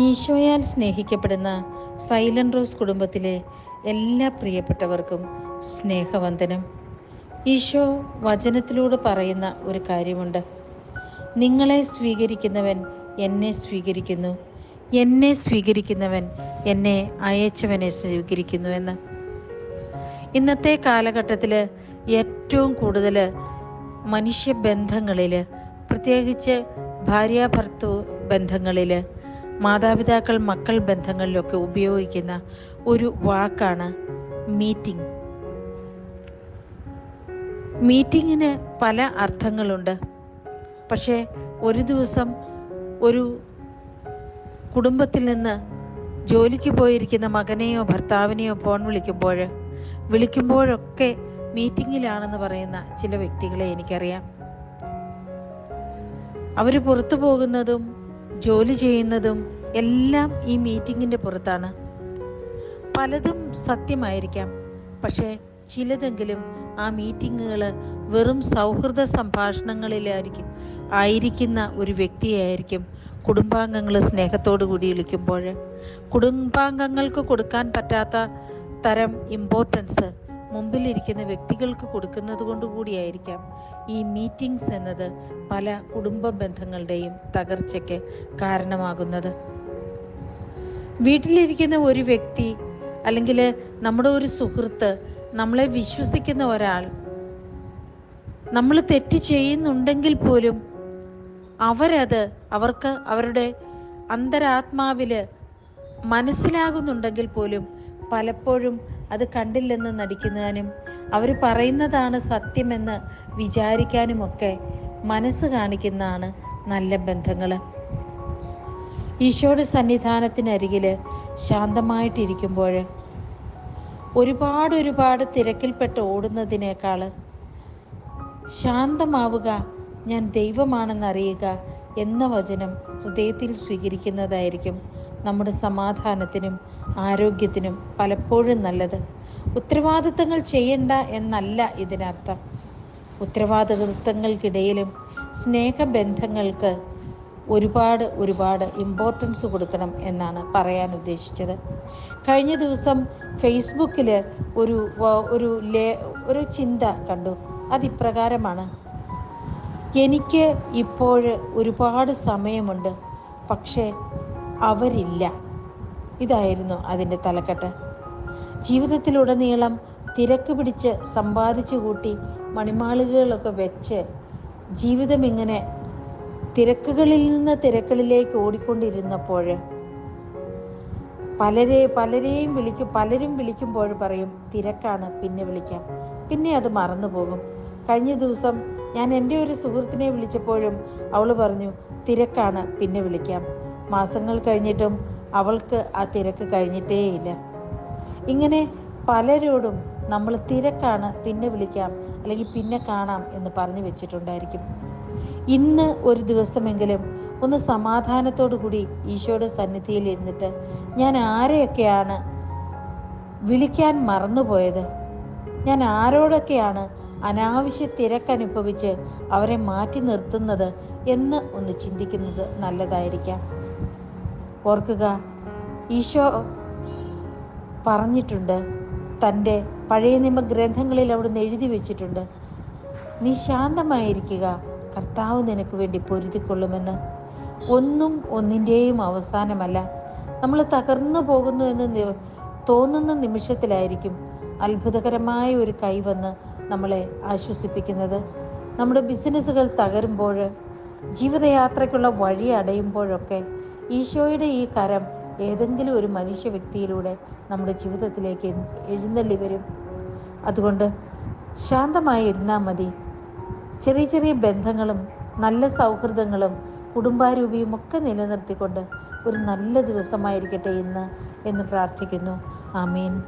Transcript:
ഈശോയാൽ സ്നേഹിക്കപ്പെടുന്ന silent rose കുടുംബത്തിലെ എല്ലാ പ്രിയപ്പെട്ടവർക്കും സ്നേഹവന്ദനം. ഈശോ വചനത്തിലൂടെ പറയുന്ന ഒരു കാര്യമുണ്ട്. നിങ്ങളെ സ്വീകരിക്കുന്നവൻ എന്നെ സ്വീകരിക്കുന്നു. എന്നെ സ്വീകരിക്കുന്നവൻ എന്നെ അയച്ചവനെ സ്വീകരിക്കുന്നു എന്ന്. ഇന്നത്തെ കാലഘട്ടത്തിൽ ഏറ്റവും കൂടുതൽ മനുഷ്യബന്ധങ്ങളിൽ പ്രത്യേകിച്ച് ഭാര്യാഭർത്തു ബന്ധങ്ങളിൽ മാതാപിതാക്കൾ മക്കൾ ബന്ധങ്ങളിലൊക്കെ ഉപയോഗിക്കുന്ന ഒരു വാക്കാണ് മീറ്റിംഗ്. മീറ്റിങ്ങിന് പല അർത്ഥങ്ങളുണ്ട്. പക്ഷേ ഒരു ദിവസം ഒരു കുടുംബത്തിൽ നിന്ന് ജോലിക്ക് പോയിരിക്കുന്ന മകനെയോ ഭർത്താവിനെയോ ഫോൺ വിളിക്കുമ്പോൾ വിളിക്കുമ്പോഴൊക്കെ മീറ്റിങ്ങിലാണെന്ന് പറയുന്ന ചില വ്യക്തികളെ എനിക്കറിയാം. അവർ പുറത്തു പോകുന്നതും ജോലി ചെയ്യുന്നതും എല്ലാം ഈ മീറ്റിങ്ങിന്റെ പുറത്താണ്. പലതും സത്യമായിരിക്കാം. പക്ഷേ ചിലതെങ്കിലും ആ മീറ്റിങ്ങുകൾ വെറും സൗഹൃദ സംഭാഷണങ്ങളിലായിരിക്കും. ആയിരിക്കുന്ന ഒരു വ്യക്തിയായിരിക്കും കുടുംബാംഗങ്ങൾ സ്നേഹത്തോടു കൂടി വിളിക്കുമ്പോൾ കുടുംബാംഗങ്ങൾക്ക് കൊടുക്കാൻ പറ്റാത്ത തരം ഇമ്പോർട്ടൻസ് മുമ്പിലിരിക്കുന്ന വ്യക്തികൾക്ക് കൊടുക്കുന്നത് കൊണ്ട് കൂടിയായിരിക്കാം ഈ മീറ്റിംഗ്സ് എന്നത് പല കുടുംബ ബന്ധങ്ങളുടെയും തകർച്ചയ്ക്ക് കാരണമാകുന്നത്. വീട്ടിലിരിക്കുന്ന ഒരു വ്യക്തി അല്ലെങ്കിൽ നമ്മുടെ ഒരു സുഹൃത്ത് നമ്മളെ വിശ്വസിക്കുന്ന ഒരാൾ നമ്മൾ തെറ്റ് ചെയ്യുന്നുണ്ടെങ്കിൽ പോലും അവരത് അവർക്ക് അവരുടെ അന്തരാത്മാവിൽ മനസ്സിലാകുന്നുണ്ടെങ്കിൽ പോലും പലപ്പോഴും അത് കണ്ടില്ലെന്ന് നടിക്കുന്നതിനും അവർ പറയുന്നതാണ് സത്യമെന്ന് വിചാരിക്കാനുമൊക്കെ മനസ്സ് കാണിക്കുന്നതാണ് നല്ല ബന്ധങ്ങൾ ഈശോയുടെ സന്നിധാനത്തിനരികിൽ ശാന്തമായിട്ടിരിക്കുമ്പോൾ ഒരുപാട് ഒരുപാട് തിരക്കിൽപ്പെട്ട് ഓടുന്നതിനേക്കാൾ ശാന്തമാവുക ഞാൻ ദൈവമാണെന്നറിയുക എന്ന വചനം ഹൃദയത്തിൽ സ്വീകരിക്കുന്നതായിരിക്കും നമ്മുടെ സമാധാനത്തിനും ആരോഗ്യത്തിനും പലപ്പോഴും നല്ലത്. ഉത്തരവാദിത്തങ്ങൾ ചെയ്യണ്ട എന്നല്ല ഇതിനർത്ഥം. ഉത്തരവാദിത്തങ്ങൾക്കിടയിലും സ്നേഹബന്ധങ്ങൾക്ക് ഒരുപാട് ഒരുപാട് ഇമ്പോർട്ടൻസ് കൊടുക്കണം എന്നാണ് പറയാൻ ഉദ്ദേശിച്ചത്. കഴിഞ്ഞ ദിവസം ഫേസ്ബുക്കിൽ ഒരു ഒരു ലേ ഒരു ചിന്ത കണ്ടു. അതിപ്രകാരമാണ്. എനിക്ക് ഇപ്പോൾ ഒരുപാട് സമയമുണ്ട് പക്ഷേ അവരില്ല. ഇതായിരുന്നു അതിന്റെ തലക്കെട്ട്. ജീവിതത്തിലുടനീളം തിരക്ക് പിടിച്ച് സമ്പാദിച്ചു കൂട്ടി മണിമാളികകളൊക്കെ വെച്ച് ജീവിതം ഇങ്ങനെ തിരക്കുകളിൽ നിന്ന് തിരക്കുകളിലേക്ക് ഓടിക്കൊണ്ടിരുന്നപ്പോൾ പലരെ പലരെയും വിളിക്കും പലരും വിളിക്കുമ്പോൾ പറയും തിരക്കാണ് പിന്നെ വിളിക്കാം. പിന്നെ അത് മറന്നു പോകും. കഴിഞ്ഞ ദിവസം ഞാൻ എന്റെ ഒരു സുഹൃത്തിനെ വിളിച്ചപ്പോഴും അവൾ പറഞ്ഞു തിരക്കാണ് പിന്നെ വിളിക്കാം. മാസങ്ങൾ കഴിഞ്ഞിട്ടും അവൾക്ക് ആ തിരക്ക് കഴിഞ്ഞിട്ടേയില്ല. ഇങ്ങനെ പലരോടും നമ്മൾ തിരക്കാണ് പിന്നെ വിളിക്കാം അല്ലെങ്കിൽ പിന്നെ കാണാം എന്ന് പറഞ്ഞു വെച്ചിട്ടുണ്ടായിരിക്കും. ഇന്ന് ഒരു ദിവസമെങ്കിലും ഒന്ന് സമാധാനത്തോടു കൂടി ഈശോയുടെ സന്നിധിയിൽ ഇരുന്നിട്ട് ഞാൻ ആരെയൊക്കെയാണ് വിളിക്കാൻ മറന്നുപോയത്? ഞാൻ ആരോടൊക്കെയാണ് അനാവശ്യ തിരക്കനുഭവിച്ച് അവരെ മാറ്റി നിർത്തുന്നത് എന്ന് ഒന്ന് ചിന്തിക്കുന്നത് നല്ലതായിരിക്കാം. ഓർക്കുക. ഈശോ പറഞ്ഞിട്ടുണ്ട് തന്റെ പഴയ നിയമ ഗ്രന്ഥങ്ങളിൽ അവിടുന്ന് എഴുതി വെച്ചിട്ടുണ്ട് നീ ശാന്തമായിരിക്കുക കർത്താവ് നിനക്ക് വേണ്ടി പൊരുതിക്കൊള്ളുമെന്ന്. ഒന്നും ഒന്നിന്റെയും അവസാനമല്ല. നമ്മൾ തകർന്നു പോകുന്നു എന്ന് തോന്നുന്ന നിമിഷത്തിലായിരിക്കും അത്ഭുതകരമായ ഒരു കൈ വന്ന് നമ്മളെ ആശ്വസിപ്പിക്കുന്നത്. നമ്മുടെ ബിസിനസ്സുകൾ തകരുമ്പോൾ ജീവിതയാത്രയ്ക്കുള്ള വഴി അടയുമ്പോഴൊക്കെ ഈശോയുടെ ഈ കരം ഏതെങ്കിലും ഒരു മനുഷ്യ വ്യക്തിയിലൂടെ നമ്മുടെ ജീവിതത്തിലേക്ക് എഴുന്നള്ളി വരും. അതുകൊണ്ട് ശാന്തമായി ഇരുന്നാൽ മതി. ചെറിയ ചെറിയ ബന്ധങ്ങളും നല്ല സൗഹൃദങ്ങളും കുടുംബാരൂപിയും ഒക്കെ നിലനിർത്തിക്കൊണ്ട് ഒരു നല്ല ദിവസമായിരിക്കട്ടെ ഇന്ന് എന്ന് പ്രാർത്ഥിക്കുന്നു. ആമീൻ.